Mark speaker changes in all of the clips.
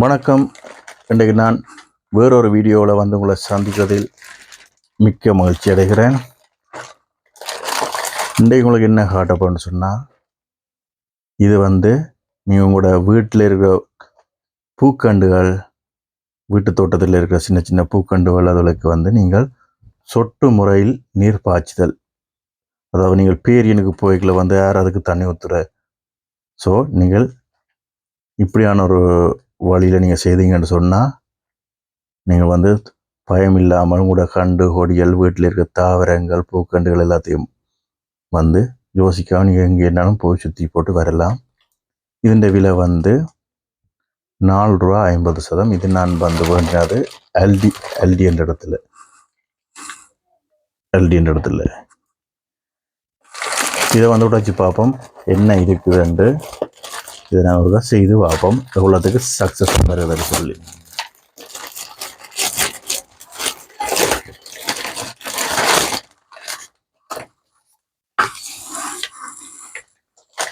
Speaker 1: வணக்கம். இன்றைக்கு நான் வேறொரு வீடியோவில் வந்து உங்களை சந்திக்கிறதில் மிக்க மகிழ்ச்சி அடைகிறேன். இன்றைக்கு உங்களுக்கு என்ன காட்ட சொன்னால் இது வந்து நீங்கள் உங்களோட வீட்டில் இருக்கிற பூக்கண்டுகள் வீட்டு தோட்டத்தில் இருக்கிற சின்ன சின்ன பூக்கண்டுகள் அதுகளுக்கு வந்து நீங்கள் சொட்டு முறையில் நீர் பாய்ச்சுதல். அதாவது நீங்கள் பேரியனுக்கு போய்க்குள்ள வந்து யார் அதுக்கு தண்ணி ஊற்றுற ஸோ நீங்கள் இப்படியான ஒரு வழியில் நீங்கள் செய்தீங்கன்னு சொன்னால் நீங்கள் வந்து பயம் இல்லாமல் கூட கண்டு கொடிகள் வீட்டில் இருக்க தாவரங்கள் பூக்கண்டுகள் எல்லாத்தையும் வந்து யோசிக்காமல் நீங்கள் எங்கே இருந்தாலும் போய் சுற்றி போட்டு வரலாம். இதன் விலை வந்து நாலு ரூபா ஐம்பது சதம். இது நான் வந்து வேண்டினது எல்டி எல்டி என்ற இடத்துல. எல்டி என்ற இடத்துல. இதை வந்து உடைச்சி பார்ப்போம். என்ன இருக்குதுன்ட்டு இதை நான் ஒரு செய்து பார்ப்போம் எவ்வளோத்துக்கு சக்ஸஸ் வருதுன்னு சொல்லி.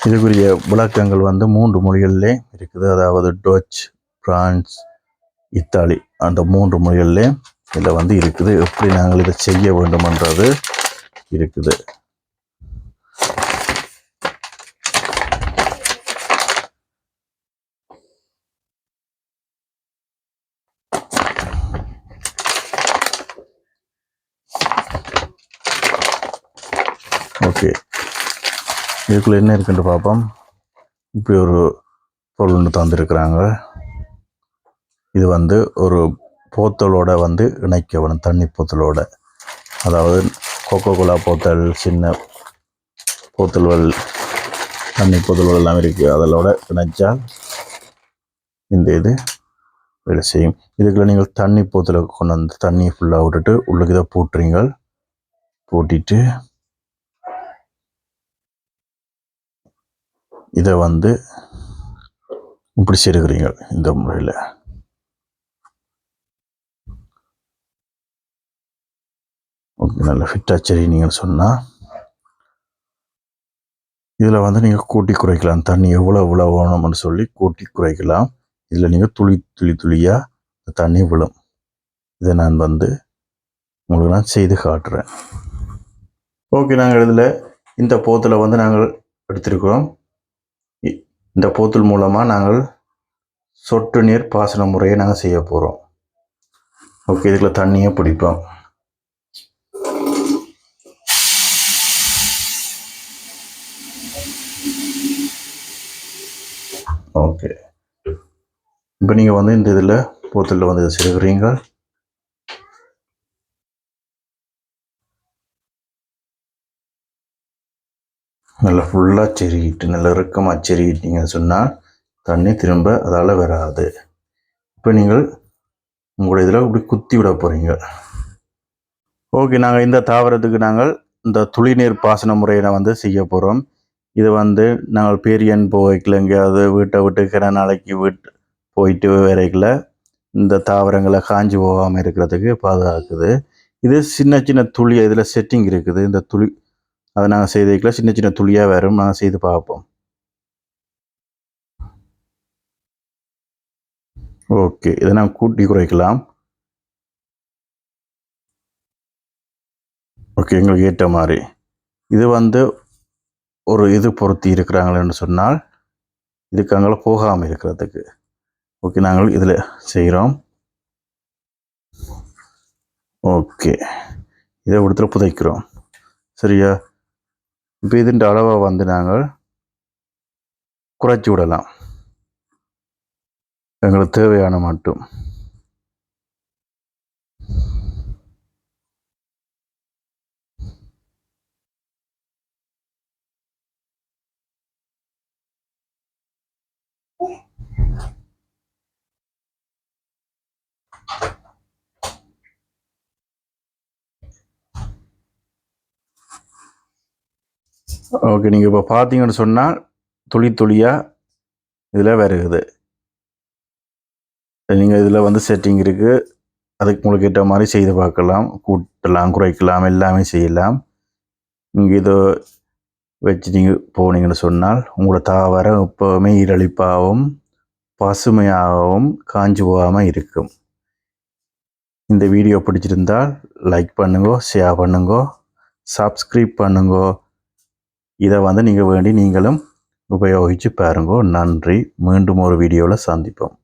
Speaker 1: இதுக்குரிய விளக்கங்கள் வந்து மூன்று மொழிகளிலே இருக்குது. அதாவது டச் பிரான்ஸ் இத்தாலி அந்த மூன்று மொழிகளிலே இதில் வந்து இருக்குது. எப்படி நாங்கள் இதை செய்ய வேண்டுமென்றது இருக்குது. ஓகே இதுக்குள்ள என்ன இருக்குன்னு பார்ப்போம் இப்படி ஒரு பொருள் ஒன்று தந்திருக்கிறாங்க. இது வந்து ஒரு போத்தலோட வந்து இணைக்க வேணும் தண்ணி போத்தலோட. அதாவது கொக்கோ கோலா போத்தல் சின்ன போத்தல்கள் தண்ணி போத்தல்கள் எல்லாம் இருக்குது அதோட இணைச்சால் இந்த இது வேலை செய்யும். இதுக்குள்ள நீங்கள் தண்ணி போத்தலை கொண்டு வந்து தண்ணியை ஃபுல்லாக விட்டுட்டு உள்ளுக்கு இதை போட்டுறீங்க போட்டிட்டு இதை வந்து இப்படி செருகிறீங்க இந்த முறையில். ஓகே நல்ல ஃபிட்டாக சரி நீங்கள் சொன்னால் இதில் வந்து நீங்கள் கூட்டி குறைக்கலாம். தண்ணி எவ்வளோ எவ்வளோ வேணும்னு சொல்லி கூட்டி குறைக்கலாம். இதில் நீங்கள் துளி துளி துளியாக தண்ணி விழும். இதை நான் வந்து உங்களுக்கு நான் செய்து காட்டுறேன். ஓகே நாங்கள் இதில் இந்த போத்தில் வந்து நாங்கள் எடுத்திருக்கிறோம். இந்த போத்தல் மூலமாக நாங்கள் சொட்டு நீர் பாசன முறையை நாங்கள் செய்ய போகிறோம் ஓகே இதுக்குள்ள தண்ணியை பிடிப்போம். ஓகே. இப்போ நீங்கள் வந்து இந்த இதில் போத்தலில் வந்து இதை நல்லா ஃபுல்லாக செருகிட்டு நல்லா இறுக்கமாக செருகிட்டீங்கன்னு சொன்னால் தண்ணி திரும்ப அதால் வராது. இப்போ நீங்கள் உங்களுடைய இதில் இப்படி குத்தி விட போகிறீங்க ஓகே நாங்கள் இந்த தாவரத்துக்கு நாங்கள் இந்த துளிநீர் பாசன முறையை வந்து செய்ய போகிறோம் இது வந்து நாங்கள் பேரியன் போய்க்கல எங்கேயாவது வீட்டை விட்டு கிற நாளைக்கு வீட்டு போயிட்டு வரைக்கல இந்த தாவரங்களை காஞ்சி போகாமல் இருக்கிறதுக்கு பாதுகாக்குது. இது சின்ன சின்ன துளி இதில் செட்டிங் இருக்குது. இந்த துளி அதை நாங்கள் செய்து வைக்கல சின்ன சின்ன துளியாக வரும். நாங்கள் செய்து பார்ப்போம். ஓகே இதை நாங்கள் கூட்டி குறைக்கலாம். ஓகே எங்களுக்கு ஏற்ற மாதிரி. இது வந்து ஒரு இது பொருத்தி இருக்கிறாங்களேன்னு சொன்னால் இதுக்கு அங்கே போகாமல் இருக்கிறதுக்கு. ஓகே நாங்கள் இதில் செய்கிறோம். ஓகே இதை கொடுத்துட்டு புதைக்கிறோம். சரியா? இப்போ இதுன்ற அளவை வந்து நாங்கள் குறைச்சி விடலாம். எங்களுக்கு தேவையான மட்டும். ஓகே நீங்கள் இப்போ பார்த்தீங்கன்னு சொன்னால் துளி துளியாக இதில் வருகுது. நீங்கள் இதில் வந்து செட்டிங் இருக்குது அதுக்கு உங்களுக்கு ஏற்ற மாதிரி செய்து பார்க்கலாம். கூட்டலாம் குறைக்கலாம் எல்லாமே செய்யலாம். நீங்கள் இதை வச்சு நீங்கள் போனீங்கன்னு சொன்னால் உங்களோட தாவரம் எப்போவுமே ஈரழிப்பாகவும் பசுமையாகவும் காஞ்சி போகாமல் இருக்கும். இந்த வீடியோ பிடிச்சிருந்தால் லைக் பண்ணுங்கோ ஷேர் பண்ணுங்கோ சப்ஸ்கிரைப் பண்ணுங்கோ. இதை வந்து நீங்கள் வேண்டி நீங்களும் உபயோகித்து பாருங்கோ. நன்றி. மீண்டும் ஒரு வீடியோவில் சந்திப்போம்.